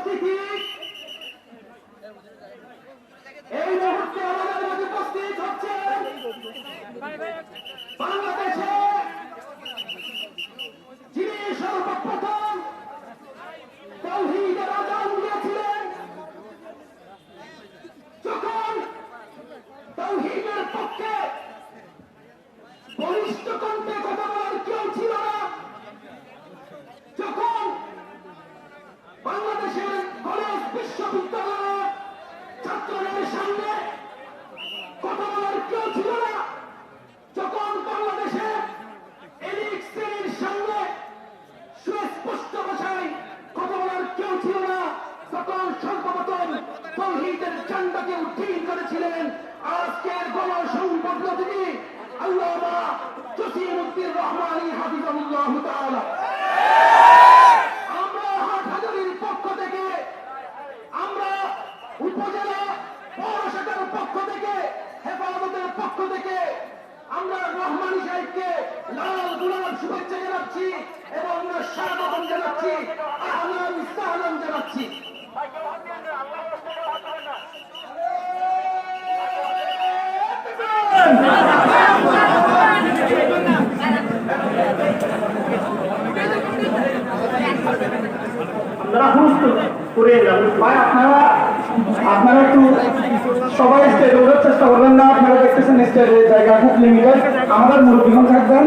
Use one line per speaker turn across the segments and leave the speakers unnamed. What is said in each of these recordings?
উপস্থিতি এই মুহূর্তে আমাদের উপস্থিত হচ্ছে বাংলাদেশে ছিল না তখন সর্বপ্রথম তৌহিদের ঝান্ডাকে উত্তীর্ণ করেছিলেন। আজকের গণসংবদ্ধ তিনি আল্লামা জসিম উদ্দিন রহমানী তাআলা। আমরা পক্ষ থেকে, আমরা উপজেলা পক্ষ থেকে পক্ষ থেকে আমরা রহমানি সাহেবকে লাল গুলাব শুভেচ্ছা জানাচ্ছি।
আপনারা হুস্ত করে ভাই, আপনারা আপনারা একটু সবাই স্টেজে ওঠার চেষ্টা করবেন না। আপনারা দেখতেছেন স্টেজের জায়গা খুব লিমিটেড আমাদের মুরব্বীগণ থাকবেন।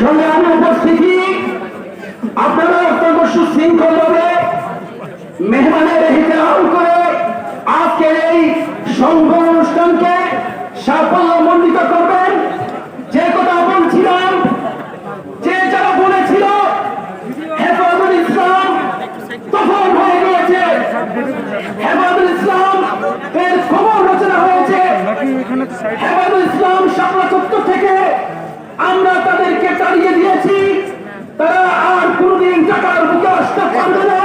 সংগ্রামী উপস্থিতি আপনারা অত্যন্ত সুশৃঙ্খল ভাবে মেহমানের আজকের এই সংঘ অনুষ্ঠানকে সাফল্যমণ্ডিত করবেন। যে কথা বলছিলাম, যে যারা বলেছিল ইসলাম তখন হয়ে গিয়েছে। হেফাজুল ইসলাম এর খবর রচনা হয়েছে। হেফাজুল ইসলাম চত্বর থেকে আমরা তাদেরকে তাড়িয়ে দিয়েছি। তারা আর কোনদিন টাকার বুকে আসতে পারবে না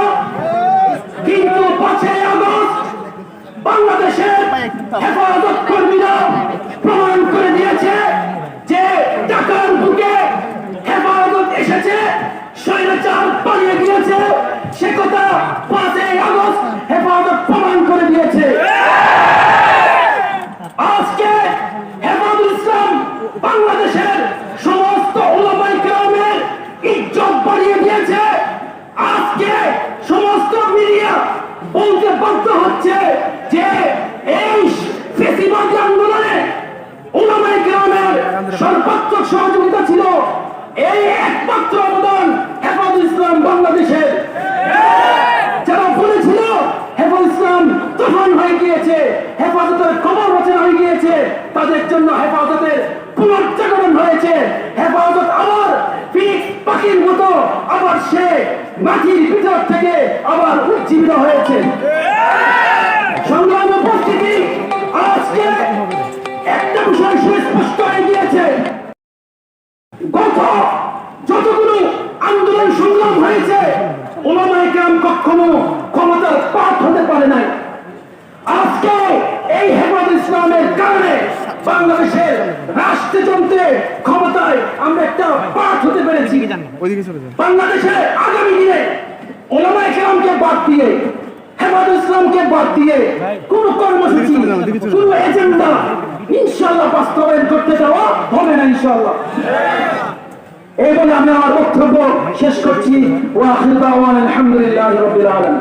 কিন্তু পাঁচই আগস্ট বাংলাদেশের হেফাজত কর্মীরা প্রমাণ করে দিয়েছে যে টাকার বুকে হেফাজত এসেছে, স্বৈরাচার পালিয়ে গিয়েছে। সে কথা পাঁচই আগস্ট হেফাজত প্রমাণ করে দিয়েছে। আজকে হেফাজুল ইসলাম বাংলাদেশের সমস্ত ওলামাই গ্রামের ইজ্জত বাড়িয়ে দিয়েছে। আজকে সমস্ত মিডিয়া বলতে বাধ্য হচ্ছে যে এই ফেসিবাদী আন্দোলনে ওলামাই গ্রামের সর্বাত্মক সহযোগিতা ছিল। এই একমাত্র অবদান হেফাজুল ইসলাম বাংলাদেশের। যারা বলেছিল হেফাজ ইসলাম তুফান হয়ে গিয়েছে, হেফাজতের খবর রচনা হয়ে গিয়েছে, তাদের জন্য হেফাজতের পুনর্জাগরণ হয়েছে। হেফাজত আবার ফিনিক্স পাখির মতো আবার সে মাটির ভিতর থেকে আবার উজ্জীবিত হয়েছে। একটা বিষয় সুস্পষ্ট হয়ে গিয়েছে। গত যতগুলো আন্দোলন সংগ্রাম হয়েছে ওলামায় গ্রাম কখনো ক্ষমতার পাঠ হতে পারে নাই। আজকে এই হেফাজ ইসলামের কারণে বাংলাদেশের রাষ্ট্রযন্ত্রে ক্ষমতায় আমরা একটা পাঠ হতে পেরেছি। বাংলাদেশে আগামী দিনে ওলামায় গ্রামকে বাদ দিয়ে হেফাজ ইসলামকে বাদ দিয়ে কোন কর্মসূচি কোন এজেন্ডা ইনশাল্লাহ বাস্তবায়ন করতে যাওয়া হবে না ইনশাল্লাহ এই বলে আমি আমার বক্তব্য শেষ করছি। ওয়া আলহামদুলিল্লাহ রবিল আলম